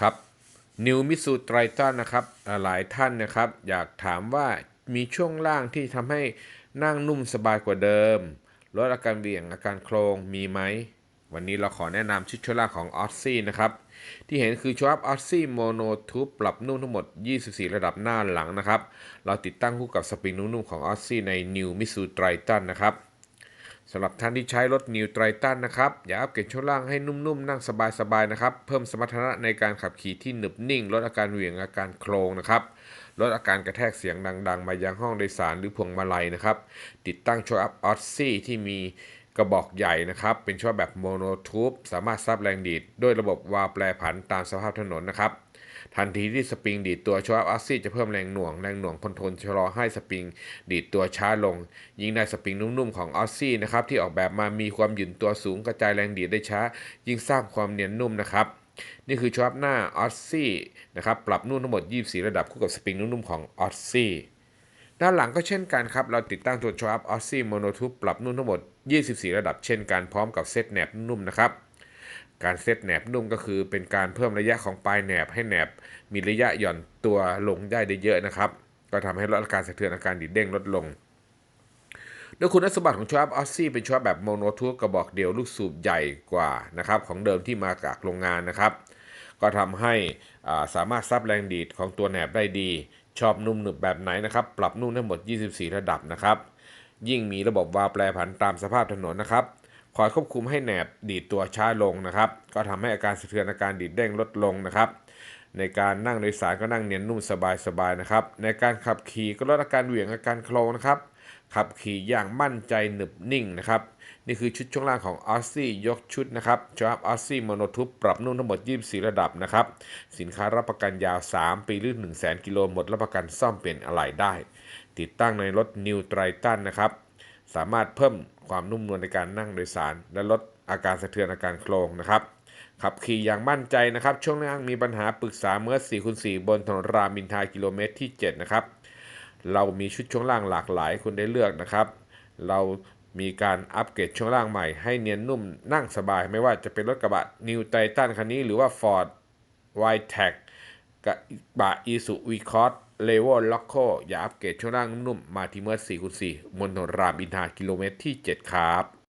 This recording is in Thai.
ครับนิวมิสูไตรตันนะครับหลายท่านนะครับ อยากถามว่ามีช่วงล่างที่ทำให้นั่งนุ่มสบายกว่าเดิมลดอาการเบี่ยงอาการโครงมีไหม วันนี้เราขอแนะนำชุดช่วงล่างของออสซี่นะครับ ที่เห็นคือชอปออสซี่โมโนทูปปรับนุ่มทั้งหมด 24 ระดับหน้าหลังนะครับ เราติดตั้งคู่กับสปริงนุ่มๆของออสซี่ในนิวมิสูไตรตันนะครับ สำหรับท่านที่ใช้รถนิวไตรตันนะครับ อย่าอัปเกรดช่วงล่างให้นุ่มๆ นั่งสบายๆนะครับ เพิ่มสมรรถนะในการขับขี่ที่หนึบนิ่ง ลดอาการเหวี่ยงอาการโครงนะครับลดอาการกระแทกเสียงดัง ๆ มายังห้องโดยสารหรือพวงมาลัยนะครับ ติดตั้งโชว์อัพออสซี่ที่มี กระบอกใหญ่นะครับ เป็นช่วแบบโมโนทูบสามารถซับแรงดีดด้วยระบบวาล์วแปรผันตามสภาพถนนนะครับ ทันทีที่สปริงดีดตัวชอปออสซี่จะเพิ่มแรงหน่วง แรงหน่วงคอนโทรลชะลอให้สปริงดีดตัวช้าลง ยิ่งได้สปริงนุ่มๆของออสซี่นะครับที่ออกแบบมามีความหยุ่นตัวสูงกระจายแรงดีดได้ช้า ยิ่งสร้างความเนียนนุ่มนะครับนี่คือชอปหน้าออสซี่นะครับปรับนุ่มทั้งหมด 24 ระดับคู่กับสปริงนุ่มๆของออสซี่ ด้านหลังก็เช่นกันครับ เราติดตั้งตัวชอปออสซี่โมโนทูปปรับนุ่มทั้งหมด 24 ระดับเช่นกันพร้อมกับเซตแหนบนุ่มนะครับ การเซตแหนบนุ่มก็คือเป็นการเพิ่มระยะของปลายแหนบให้แหนบมีระยะหย่อนตัวลงได้ได้เยอะนะครับ ก็ทำให้ลดอาการสะเทือนอาการดีดเด้งลดลงโดยคุณสมบัติของชอปออสซี่เป็นชอปแบบโมโนทูปกระบอกเดียวลูกสูบใหญ่กว่านะครับของเดิมที่มาจากโรงงานนะครับ ก็ทำให้สามารถซับแรงดีดของตัวแหนบได้ดี ชอบนุ่มหนึบแบบไหนนะครับ ปรับนุ่มทั้งหมด 24 ระดับนะครับ ยิ่งมีระบบวาล์วแปรผันตามสภาพถนนนะครับคอยควบคุมให้แหนบดีดตัวช้าลงนะครับ ก็ทำให้อาการสะเทือนอาการดีดเด้งลดลงนะครับ ในการนั่งโดยสารก็นั่งเนียนนุ่มสบายๆนะครับ ในการขับขี่ก็ลดอาการเหวี่ยงอาการโคลงนะครับ ขับขี่อย่างมั่นใจหนึบนิ่งนะครับ นี่คือชุดช่วงล่างของออสซี่ยกชุดนะครับชอปออสซี่โมโนทูปปรับนุ่มทั้งหมด 24 ระดับนะครับ สินค้ารับประกันยาว 3 ปีหรือ1 0 0 0 0กิโลหมดรับประกันซ่อมเปลี่ยนอะไหล่ได้ ติดตั้งในรถนิวไตรตันนะครับ สามารถเพิ่มความนุ่มนวลในการนั่งโดยสาร และลดอาการสะเทือนอาการโครงนะครับขับขี่อย่างมั่นใจนะครับ ช่วงล่างมีปัญหาปรึกษาเมื่อ4คูณ4บนถนนรามินทากิโลเมตรที่ 7 นะครับ เรามีชุดช่วงล่างหลากหลายคุณได้เลือกนะครับ เรามีการอัปเกรดช่วงล่างใหม่ให้เนียนนุ่มนั่งสบาย ไม่ว่าจะเป็นรถกระบะ New Titan คันนี้หรือว่า Ford y t e c กระบะ i s u v c o s l e v e l l o c o อย่าอัปเกรดช่วงล่างนุ่มๆ มาที่เมื่อ4คูณ4บนถนนรามอินทากิโลเมตรที่ 7 ครับ